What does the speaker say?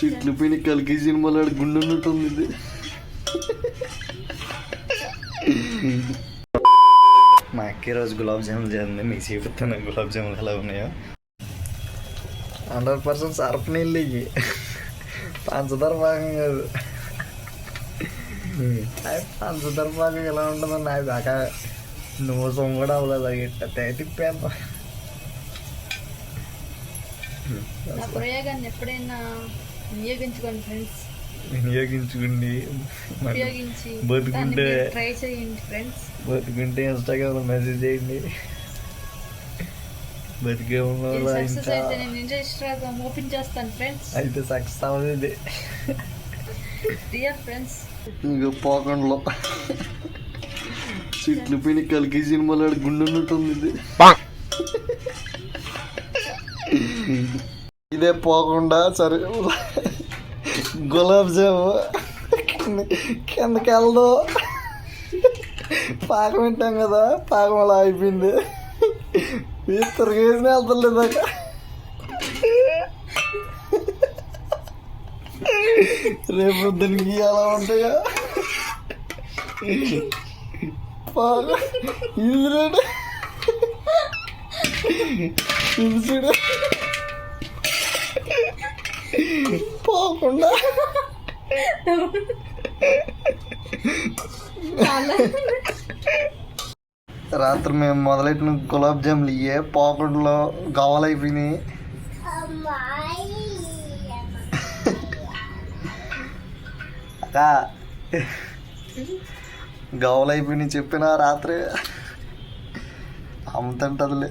చెట్లు పోయిన కలికి సినిమాలో గుండె ఉన్నట్టుంది ఇది. మా అక్క రోజు గులాబ్ జామున్ చేయండి మీకు చూపిస్తాను గులాబ్ జామున్ ఎలా ఉన్నాయో. హండ్రెడ్ పర్సెంట్ సర్ఫ్ నీళ్ళు ఇవి. పంచదార భాగం కాదు. పంచదార భాగం ఎలా ఉంటుందో నాకు దాకా నువ్వు సొమ్ము కూడా అవ్వలేదు. తిప్పాను నా ప్రయోగాన్ని ఎప్పుడైనా వినియోగించుకోండి ఫ్రెండ్స్. ఉపయోగించి బతుకుంటే- ట్రై చేయండి ఫ్రెండ్స్. బతుకుంటే ఇన్స్టాగ్రామ్లో మెసేజ్ చేయండి. బతికే ఉన్న ఓపెన్ చేస్తాను ఫ్రెండ్స్. అయితే సక్సెస్ అవ్వదు. డియర్ ఫ్రెండ్స్ ఇంకా పోకండ్లో. చెట్లు పోయిన కలికి సినిమాలో గుండె ఉన్నట్టుంది ఇది. ఇదే పోకుండా సరే. గులాబ్ జాము కిందకి వెళ్దు పాకం వింటాం కదా పాకం అలా అయిపోయింది తిరిగేసిన వెళ్తలేదు రేపు దీనికి ఎలా ఉంటాయా? పాకం ఇది రేటు ఇది చూడు. పోకుండా రాత్రి మేము మొదలెట్టిన గులాబ్ జాములు ఇయ్యే పోకుండా గవ్వలైపోయినాయి అక్క గవలైపోయినాయి చెప్పిన రాత్రి. అమ్ముతుంటదిలే